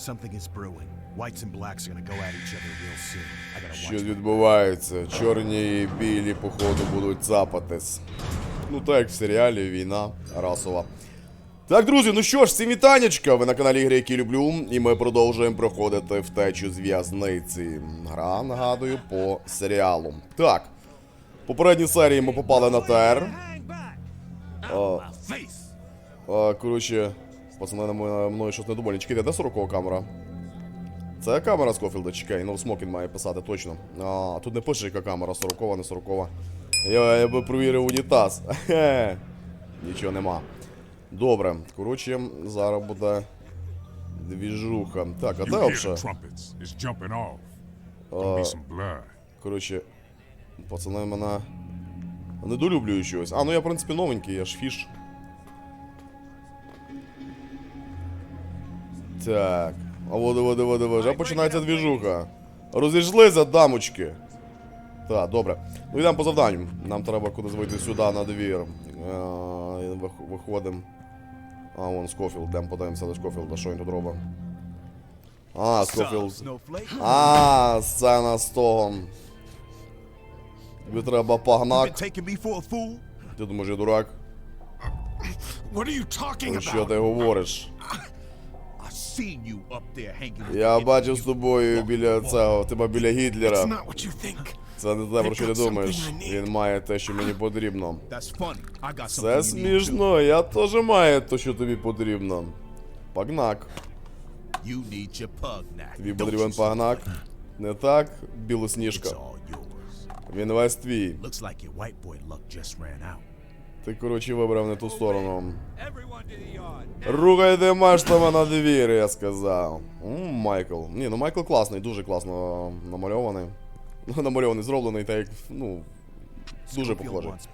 Something is brewing. Whites and blacks are gonna go at each other real soon. I gotta watch Що відбувається? Чорні і білі, походу, будуть цапатись. Ну так, як в серіалі, війна расова. Так, друзі, ну що ж, всім вітанечка, ви на каналі Ігри, які люблю, і ми продовжуємо проходити втечу з в'язниці. Гра, нагадую, по серіалу. Так, в попередній серії ми попали на ТР. О, а, коротше, пацани на мною щось недовольні. Чекайте, де 40 камера? Це камера Скофілда, чекай, ну Смокін має писати точно. А, тут не пише, яка камера, 40 не 40 Я, я би провірив унітаз. Нічого нема. Добре, коротше, зараз буде двіжуха. Так, а де взагалі? Коротше, пацани мене недолюблюють щось. А, ну я, в принципі, новенький, я ж фіш. Так. А води, води, води, води. Вже починається двіжуха. Розійшлися, дамочки. Так, добре. Ну йдемо по завданню. Нам треба кудись вийти сюди на двір. Е, вих- Виходимо. А, вон Скофілд, йдемо подивимося до Скофілда, що він тут робить. А, Скофілд. А, сцена з того. Тобі треба пагнак. Ти думаєш, я дурак? Про що ти говориш? Я бачив з тобою біля цього, тебе біля Гітлера. Це не те, про що ти думаєш. Він має те, що мені потрібно. Це смішно, я теж маю те, що тобі потрібно. Пагнак. Тобі потрібен пагнак. Не так, білосніжка. Він весь твій. Ти, коротше, вибрав не ту сторону. Ругайте маштами на двір, я сказав. М, Майкл. Ні, ну Майкл класний, дуже класно намальований. Ну, намальований, зроблений, так як, ну, дуже похожий. wants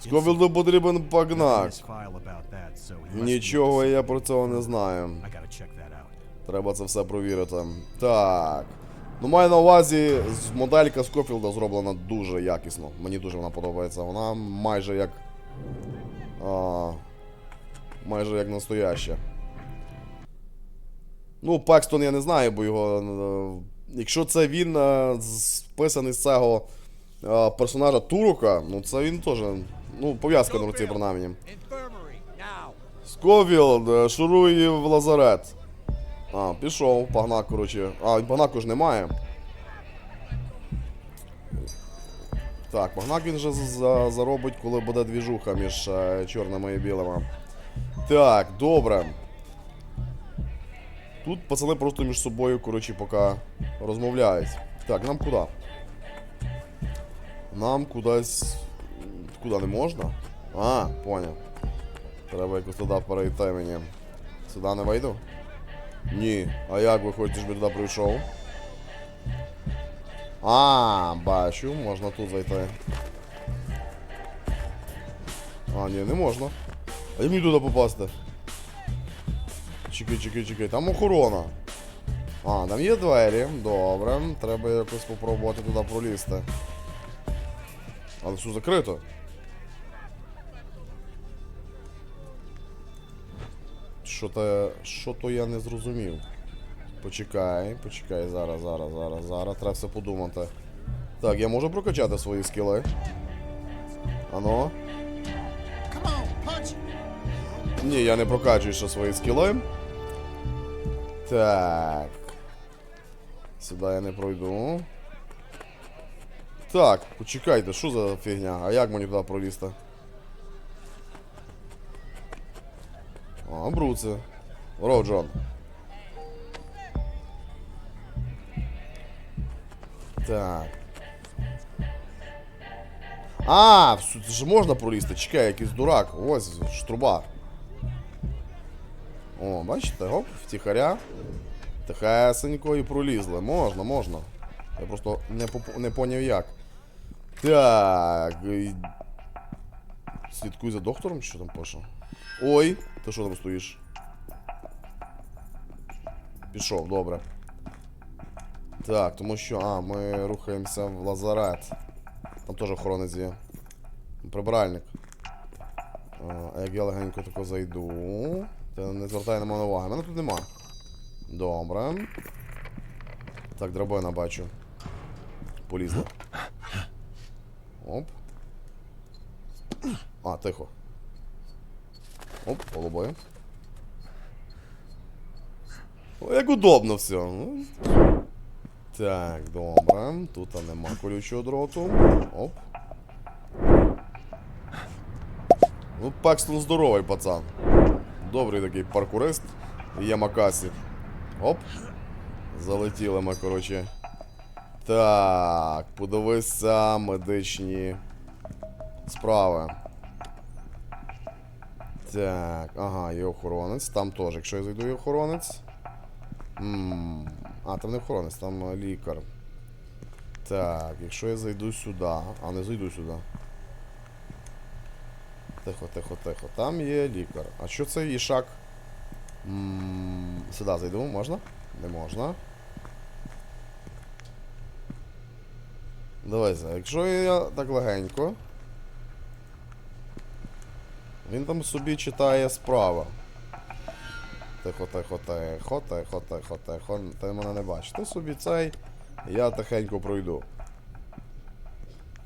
Скофілду потрібен пагнак. Нічого я про цього не знаю. Треба це все провірити. Так. Ну, маю на увазі, моделька Скофілда зроблена дуже якісно. Мені дуже вона подобається. Вона майже як. А, майже як настояща. Ну, Пекстон я не знаю, бо його. е, Якщо це він е, списаний з цього е, персонажа Турука, ну це він теж. Ну, пов'язка на руці, принаймні. Е, шуруй в лазарет. А, пішов, пагнак, коротше. А, пагнаку ж немає. Так, пагнак він же за- заробить, коли буде двіжуха між е, чорними і білими. Так, добре. Тут пацани просто між собою, коротше, поки розмовляють. Так, нам куди? Нам кудись. Куди не можна? А, поняв. Треба якось туди перейти мені. Сюди не вийду? Ні. А як ви хочете, щоб я туди прийшов? А, бачу, можна тут зайти. А, ні, не можна. А як мені туди попасти? Чекай, чекай, чекай, там охорона. А, там є двері. Добре. Треба якось спробувати туди пролізти. Але що закрито? Що то, що то я не зрозумів. Почекай, почекай, зараз, зараз, зараз, зараз. Треба все подумати. Так, я можу прокачати свої скіли. Ано. Ні, я не прокачую ще свої скіли. Так. Сюди я не пройду. Так, почекайте, що за фігня? А як мені туди пролізти? А, бруце. Здорово, Так. А, це ж можна пролізти. Чекай, якийсь дурак. Ось ж труба. О, бачите, оп, втіхаря. Тихесенько і пролізли. Можна, можна. Я просто не, поп- не поняв як. Так. Слідкуй за доктором, що там пише. Ой, ти що там стоїш? Пішов, добре. Так, тому що. А, ми рухаємося в лазарет. Там теж охоронець є. Прибиральник. А, а як я легенько тако зайду. Та не звертай на мене уваги. Мене тут нема. Добре. Так, драбина бачу. Полізла. Оп. А, тихо. Оп, голубою. Як удобно все. Так, добре. Тут нема колючого дроту. Оп. Ну, Пекстон здоровий пацан. Добрий такий паркурист. І Ямакасі. Оп. Залетіли ми, коротше. Так, подивися медичні справи. Так, ага, є охоронець. Там теж, якщо я зайду, є охоронець. М, А, там не охоронець, там е, лікар. Так, якщо я зайду сюди. А, не зайду сюди. Тихо, тихо, тихо. Там є лікар. А що це їшак? М, Сюди зайду, можна? Не можна. Дивися, якщо я так легенько. Він там собі читає справа. Тихо, тихо, тихо, тихо, тихо, тихо. Ти мене не бачиш. Ти собі цей. Я тихенько пройду.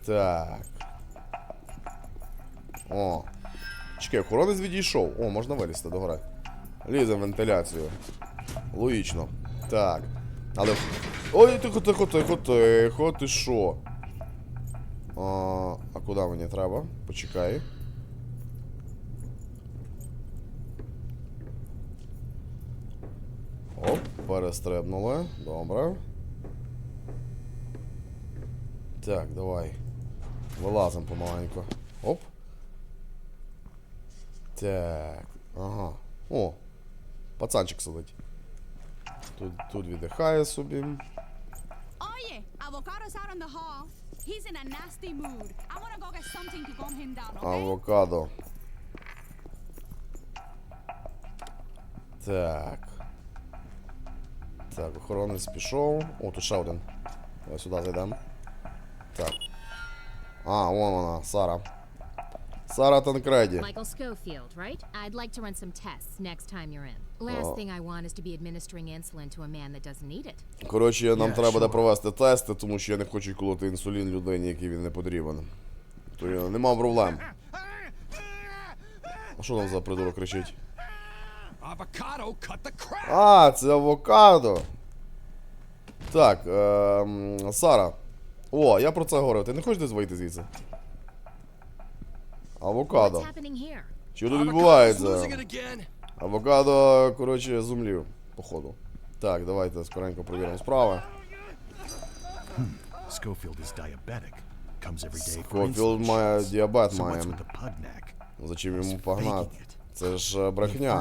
Так. О. Чекай, охоронець відійшов. О, можна вилізти до гори. Лізе вентиляцію. Логічно. Так. Але. Ой, тихо, тихо, тихо, тихо, ти що? А, а куди мені треба? Почекай. Оп, перестрибнули. Добре. Так, давай. Вилазимо помаленьку. Оп. Так. Ага. О. Пацанчик сидить. Тут, тут віддихає собі. Авокадо. Так. Так, охоронець пішов. О, тут ще один. Давай сюди зайдемо. Так. А, вон вона, Сара. Сара Танкреді. Michael Schofield, right? I'd like to run some tests next time you're in. Last thing I want is to be administering insulin to a man that doesn't need it. Коротше, нам Yeah, треба буде sure. провести тести, тому що я не хочу колоти інсулін людині, якій він не потрібен. То я нема проблем. А що там за придурок кричить? А, це авокадо. Так, ем, Сара. О, я про це говорив. Ти не хочеш десь вийти звідси? Авокадо. Що тут відбувається? Авокадо, коротше, зумлів, походу. Так, давайте скоренько провіримо справи. Schofield is diabetic. Comes every day for Скофілд має діабет має. Зачем йому погнати? Це ж е, брехня.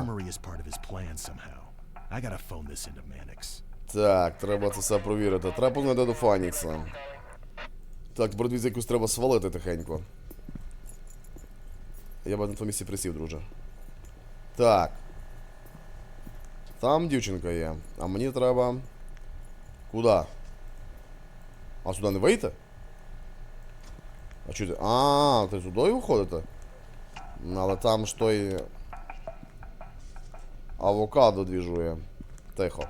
Так, треба це все провірити. Треба познайти до Фанікса. Так, боротьбі якусь треба свалити тихенько. Я б на твоєму місці присів, друже. Так. Там дівчинка є. А мені треба. Куди? А сюди не вийти? А чого ти? А, ти сюди виходите? Ну, Але там ж той. Авокадо двіжує. Тихо.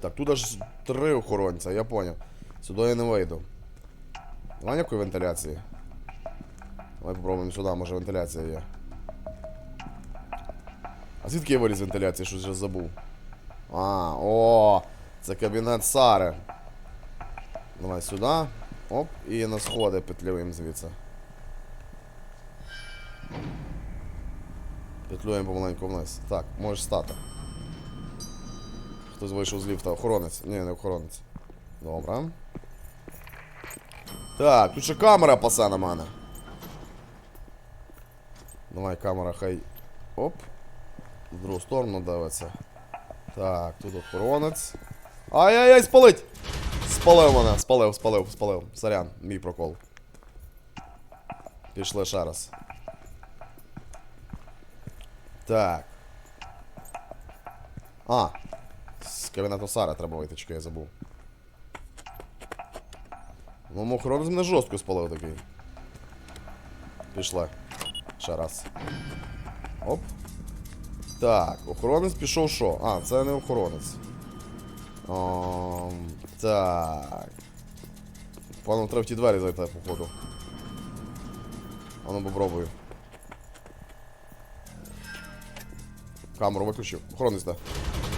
Так, тут аж три охоронця, я поняв. Сюди я не вийду. Нема ніякої вентиляції. Давай попробуємо сюди, може вентиляція є. А звідки я виліз вентиляції, щось вже забув. А, о, це кабінет Сари. Давай сюди. Оп, і на сходи петлюємо звідси. Петлюємо помаленьку вниз. Так, можеш стати. Хтось вийшов з ліфта. Охоронець. Ні, не охоронець. Добре. Так, тут ще камера пасе на мене. Давай, камера хай. Оп. В другу сторону дивиться. Так, тут охоронець. Ай-яй-яй, спалить! Спалив мене, спалив, спалив, спалив. Сорян, мій прокол. Пішли ще раз. Так. А, з кабінету Сара треба вийти, чекай, я забув. Ну, охоронець мене жорстко спалив такий. Пішли. Ще раз. Оп. Так, охоронець пішов що? А, це не охоронець. Ам, так. Пану треба в ті двері зайти, походу. А ну попробую. Камеру виключив. Охоронець, де?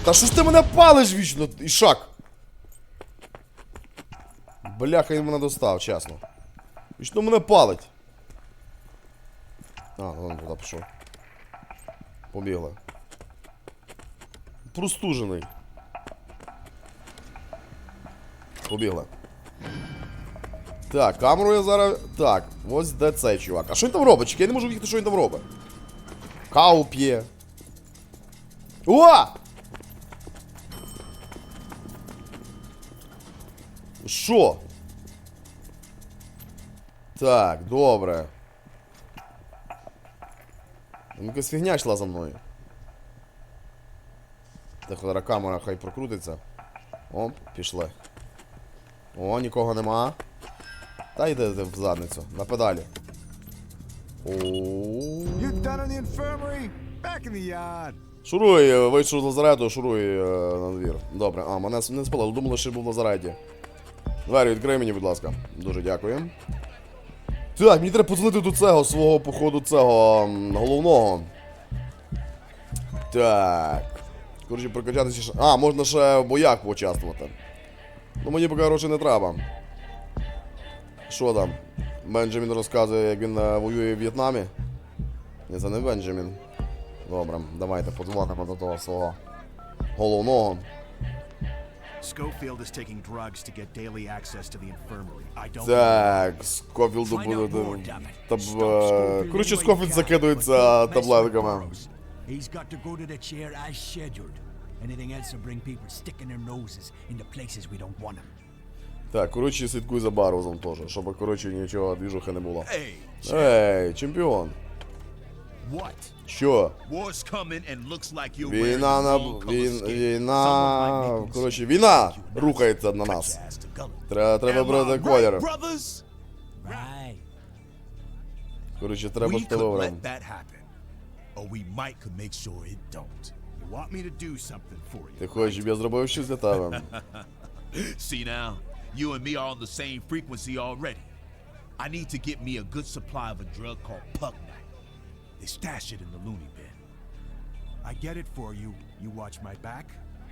Та що ж ти мене палиш вічно, ішак? Бляха, він мене достав, чесно. Вічно мене палить. А, вон туди пішов. Побігли. Простужений. Побігли. Так, камеру я зараз. Так, ось де цей чувак. А що він там робить? Чекай, Я не можу в'їхати, що він там робить. Каву п'є. О! Що? Так, добре. Ну, Якась фігня йшла за мною. Так, зараз камера хай прокрутиться. Оп, пішли. О, нікого нема. Та йди в задницю, на педалі. О. Шуруй, е, вийшов з лазарету, шуруй е, на двір. Добре, а, мене не спалило, думали, що був в лазареті. Двері, відкрий мені, будь ласка. Дуже дякую. Так, мені треба подзвонити до цього свого походу цього головного. Так. Коротше, прокачатися ще. А, можна ще в боях поучаствувати. Ну мені поки грошей не треба. Що там? Бенджамін розказує, як він е, воює в В'єтнамі. Ні, це не Бенджамін. Добре, давайте подзвонимо до того свого головного. Schofield is taking drugs to get daily access to the infirmary. I don't Так, Скофілду буде. Таб... Е, Коротше, Скофілд закидується таблетками. He's got to go to the chair as scheduled. Anything else will bring people sticking their noses into places we don't want them. Так, коротше, слідкуй за Барвозом теж, щоб, коротше, нічого двіжухи не було. Ей, чемпіон. what? Що? War's coming and looks like you're wearing Війна the на... wrong color Війн... skin. Someone might Війна... make me Коротше, see війна you better рухається на put нас. your ass to gullet. Треба, треба Am I брати right, колір. brothers? Right. Коротше, треба we ж could тебе let брати. that happen. Or we might could make sure it don't. You want me to do something for you? Ти хочеш, щоб я зробив щось для тебе? See now, you and me are on the same frequency already. I need to get me a good supply of a drug called Pugnight. They stash it in the loony bin. I get it for you. You watch my back?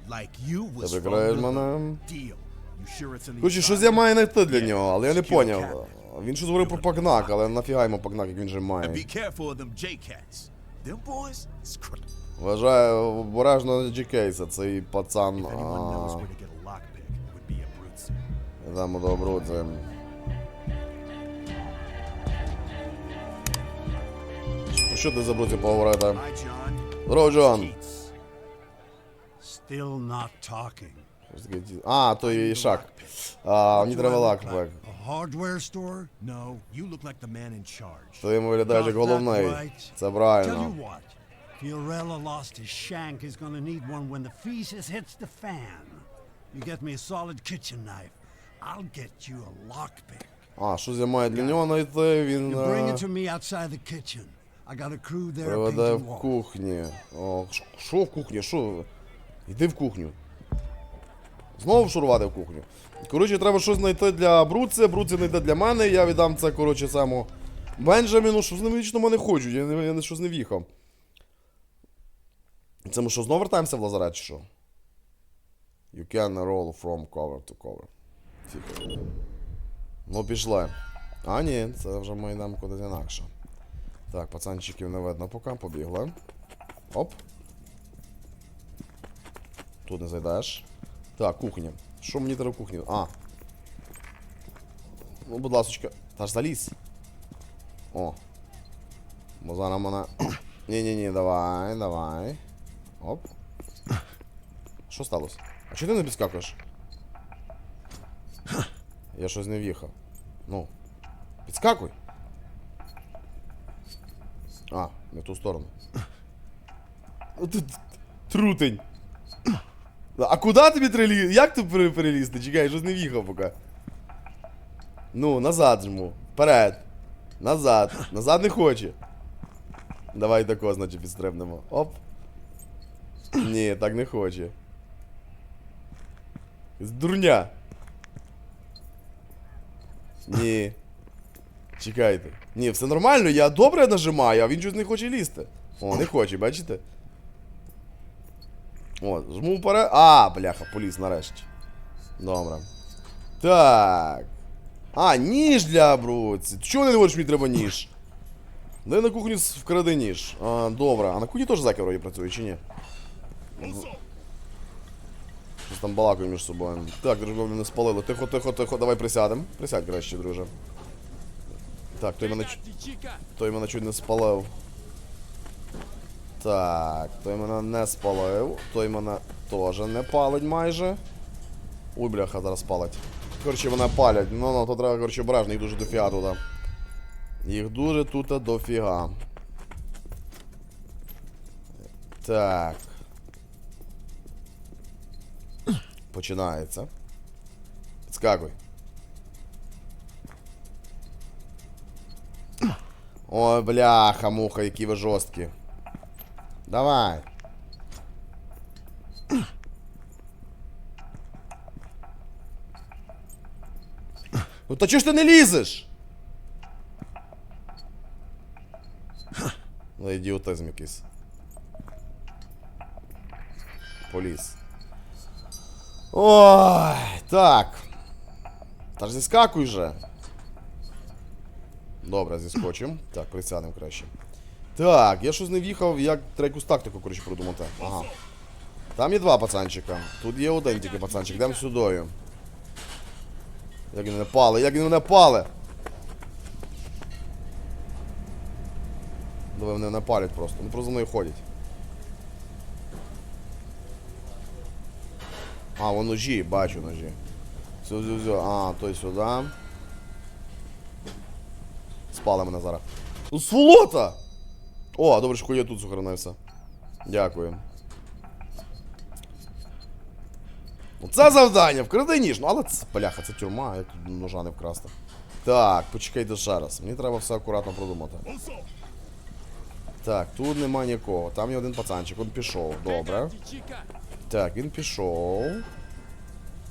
Like you was from the мене? Deal. You sure it's in the Коротше, щось я маю знайти для нього, але я не поняв. Він щось говорив про пагнак, але нафіга йому пагнак, як він же And be має. careful of them J-cats. Them boys is crazy. Вважаю обережно Джекейса, цей пацан. If anyone knows А, where to get a lockpick, it would be a Brutes. Йдемо до. Про Що ти за Брудзі поговорити? Здорово, Джон. Still not talking. А, то і Ішак. А, мені треба A hardware store? No, you look like the man in charge. То йому виглядаєш як головний. Це правильно. Fiorella lost his shank. He's gonna need one when the feces hits the fan. You get me a solid kitchen knife. I'll get you a lockpick. А, щось я маю для нього знайти, він You bring е, it to me outside the kitchen. Painting в кухні. О, що в кухні? Що? Йди в кухню. Знову шурувати в кухню. Коротше, треба щось знайти для Бруці, Бруці знайде для мене, я віддам це, коротше, саму Бенджаміну, що з ним вічно мене хочуть, я, не, я не щось не в'їхав. Це ми що, знову вертаємося в лазарет, чи що? You can roll from cover to cover. Ну, пішли. А, ні, це вже ми йдемо кудись інакше. Так, пацанчиків не видно поки, побігли. Оп. Тут не зайдеш. Так, кухня. Що мені треба в кухні? А. Ну, будь ласочка. Та ж заліз. О. Бо зараз мене. Ні-ні-ні, давай, давай. Оп. Що сталося? А чого ти не підскакуєш? Я щось не в'їхав. Ну. Підскакуй. А, не ту сторону. Ну, Трутень. А куди тобі триліз? Як ти пере- перелізти? Чекай, щось не в'їхав поки. Ну, назад жму. Вперед. Назад. Назад не хоче. Давай тако, значить, підстрибнемо. Оп. Ні, так не хоче. Дурня. Ні. Чекайте. Ні, все нормально, я добре нажимаю, а він щось не хоче лізти. О, не хоче, бачите? О, жму вперед. А, бляха, поліз нарешті. Добре. Так. А, ніж для бруці. Чого не говориш, мені треба ніж? Дай на кухню с- вкради ніж. А, добре. А на кухні теж заки вроді працює, чи ні? Щось там балакаю між собою. Так, дружбу не спалило. Тихо, тихо, тихо, давай присядем. Присядь краще, друже. Так, той мене. Той мене чуть не спалив. Так, той мене не спалив. Той мене теж не палить майже. Ой, бляха, зараз палить. Коротше, мене палять. Ну, ну, то треба, коротше, обережно, їх дуже дофіга тут. Їх дуже тут дофіга. Так. Починається. Скакуй. Ой, бляха, муха, які ви жорсткі. Давай. Ну та чого ж ти не лізеш? Ну, ідіотизм якийсь. Поліз. Ой, так. Та ж зіскакуй же. Добре, зіскочим. Так, присядемо краще. Так, я щось не в'їхав, як треба якусь тактику, коротше, придумати. Ага. Там є два пацанчика. Тут є один тільки пацанчик. Йдемо сюдою. Як він мене пали, як він мене пали! Давай вони мене палять просто. Вони просто за мною ходять. А, вон ножі, бачу ножі. Все, все, все. А, той сюди. Спали мене зараз. Сволота! О, добре, що я тут сохранився. Дякую. Ну, Це завдання, вкради ніж. Ну, але це, бляха, це тюрма, як тут ножа не вкрасти. Так, почекайте ще раз. Мені треба все акуратно продумати. Так, тут нема нікого. Там є один пацанчик, він пішов. Добре. Так, він пішов.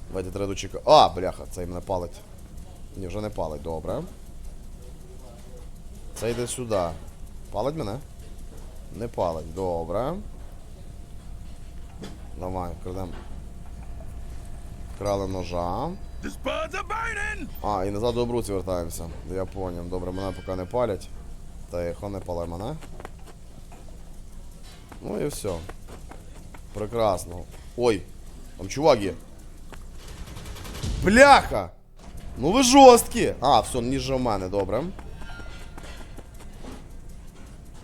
Давайте треба дочекати. А, бляха, цей мене палить. Ні, вже не палить, добре. Це йде сюди. Палить мене? Не палить, добре. Давай, крадем. Крали ножа. А, і назад до бруці вертаємося. Я поняв. Добре, мене поки не палять. Тихо, не палай мене. Ну і все. Прекрасно. Ой, там чувак є. Бляха! Ну ви жорсткі! А, все, ніж в мене, добре.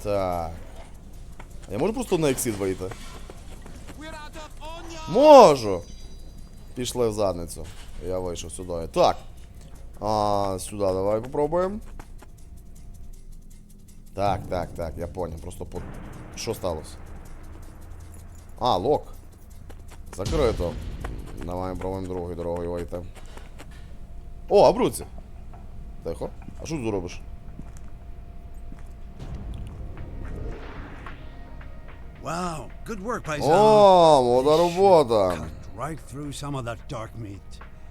Так. Я можу просто на ексід вийти? Можу! Пішли в задницю. Я вийшов сюди. Так. А, сюди давай попробуємо. Так, так, так, я понял. Просто по... Що сталося? А, лок. Закрито. Давай пробуємо другою дорогою вийти. О, абруці. Тихо. А що ти робиш? Wow, good work, Paisano. О, молода робота. Cut right through some of that dark meat.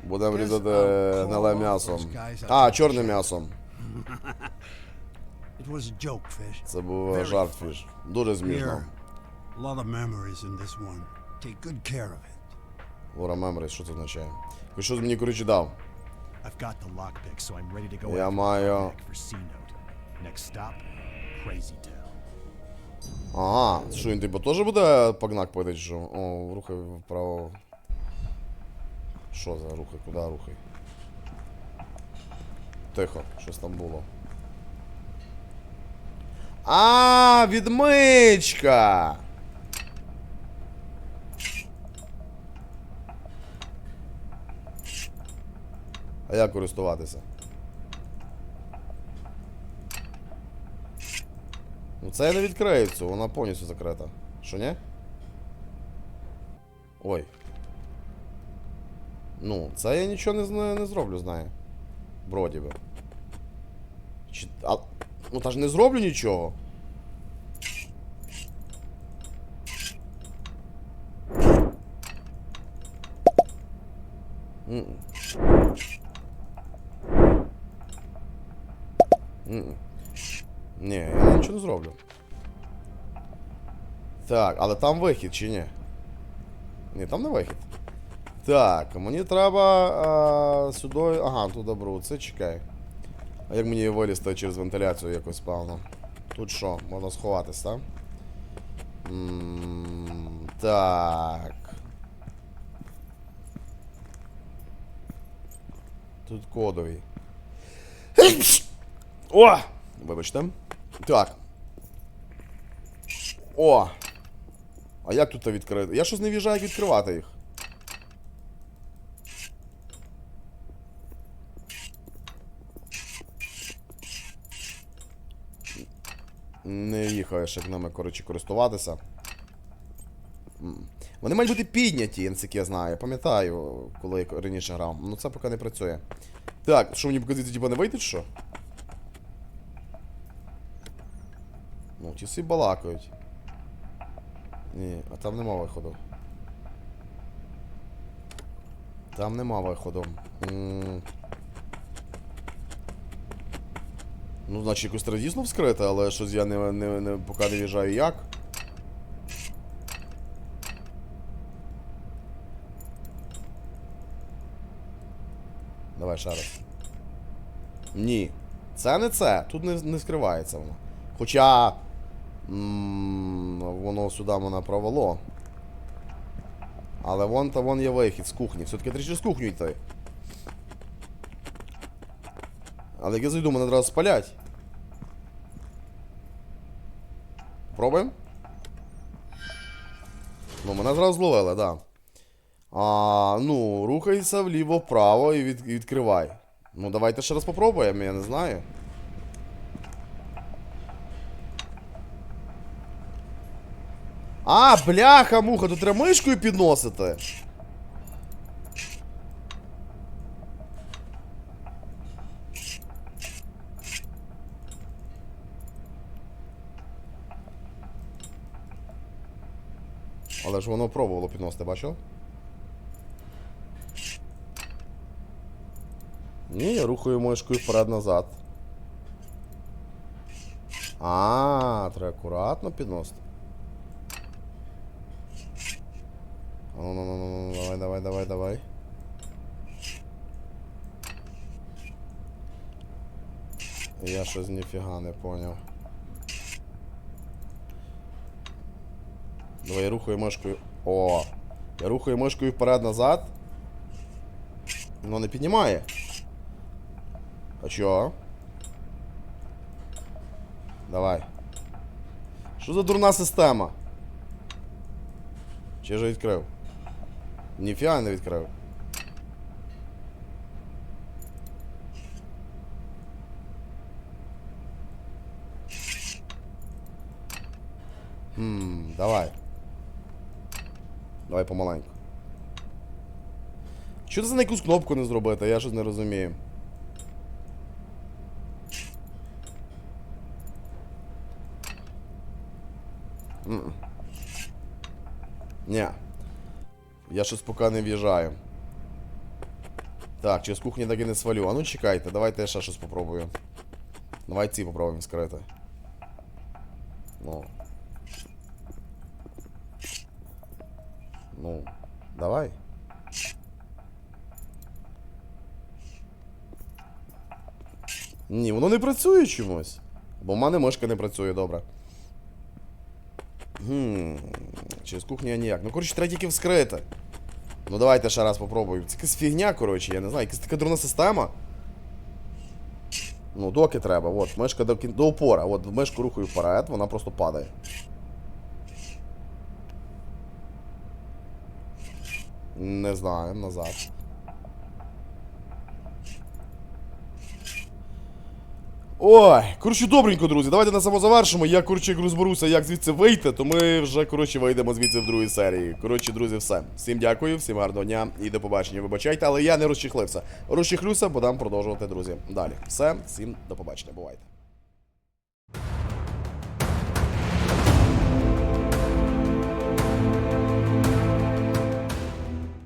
Будемо Guess різати I'll гниле call м'ясо. those guys А, чорне м'ясо. It was a joke, Fish. Це був Very жарт фіш. Дуже смішно. Here, a lot of memories in this one. Take good care of it. Лора Memories, що це означає? Хоч щось мені, коротше, дав. I've got the lockpick, so I'm ready to go Я after маю- Pognac for C-Note. Next stop, Crazy Town. Ага, що він типу теж буде погнак чи що? О, рухай вправо. Що за рухай? Куди рухай? Тихо, щось там було. А, відмичка! А як користуватися? Це не відкрию цю, вона повністю закрита. Що ні? Ой. Ну, це я нічого не, знаю, не зроблю, знаю. Броді би. Чи, а, ну та ж не зроблю нічого. Так, але там вихід чи ні? Ні, там не вихід. Так, мені треба а, сюди. Ага, тут добру, це чекай. А як мені вилізти через вентиляцію якось певно? Тут що, можна сховатись, так? Так. Тут кодовий. О! Вибачте. Так. О! А як тут відкрити? Я щось не в'їжджаю, як відкривати їх. Не їхаєш, як ними, коротше, користуватися. Вони мають бути підняті, наскільки я знаю. Пам'ятаю, коли я раніше грав. Ну це поки не працює. Так, що мені показати, типа не вийде, що? Ну, ті всі балакають. Ні, а там нема виходу. Там нема виходу. Ну, значить, якось треба дійсно вскрити, але щось я не, не, не поки не в'їжджаю як. Давай раз. Ні. Це не це. Тут не, не скривається воно. Хоча. Воно сюди мене провело. Але вон та вон є вихід з кухні. Все-таки треба через кухню йти. Але як я зайду, мене одразу спалять. Пробуємо? Ну, мене зразу зловили, так. Да. А, ну, рухайся вліво-вправо і, від, відкривай. Ну, давайте ще раз попробуємо, я не знаю. А, бляха, муха, тут треба мишкою підносити. Але ж воно пробувало підносити, бачив? Ні, я рухаю мишкою вперед-назад. А, треба акуратно підносити. Ну, ну, ну, ну, ну, давай, давай, давай, давай. Я щось ніфіга не поняв. Давай я рухаю мишкою. О! Я рухаю мишкою вперед-назад. Воно не піднімає. А чо? Давай. Що за дурна система? Чи вже відкрив? Ніфіга не відкрив. Хм, давай. Давай помаленьку. Що це на якусь кнопку не зробити? Я щось не розумію. Ні. Я щось поки не в'їжджаю. Так, через кухні так не свалю. А ну чекайте, давайте я ще щось попробую. Давай ці попробуємо скрити. Ну. Ну, давай. Ні, воно не працює чомусь. Бо в мене мишка не працює добре. Хм, через кухню я ніяк. Ну, коротше, треба тільки вскрити. Ну давайте ще раз попробуємо. Це якась фігня, коротше, я не знаю, якась така дурна система. Ну, доки треба. От, мишка до, до опора. От мишку рухаю вперед, вона просто падає. Не знаю, назад. Ой, коротше, добренько, друзі. Давайте на само завершимо. Я, коротше, розберуся, як звідси вийти, то ми вже, коротше, вийдемо звідси в другій серії. Коротше, друзі, все. Всім дякую, всім гарного дня і до побачення. Вибачайте, але я не розчехлився. Розчехлюся, дам продовжувати, друзі. Далі. Все, всім до побачення. Бувайте.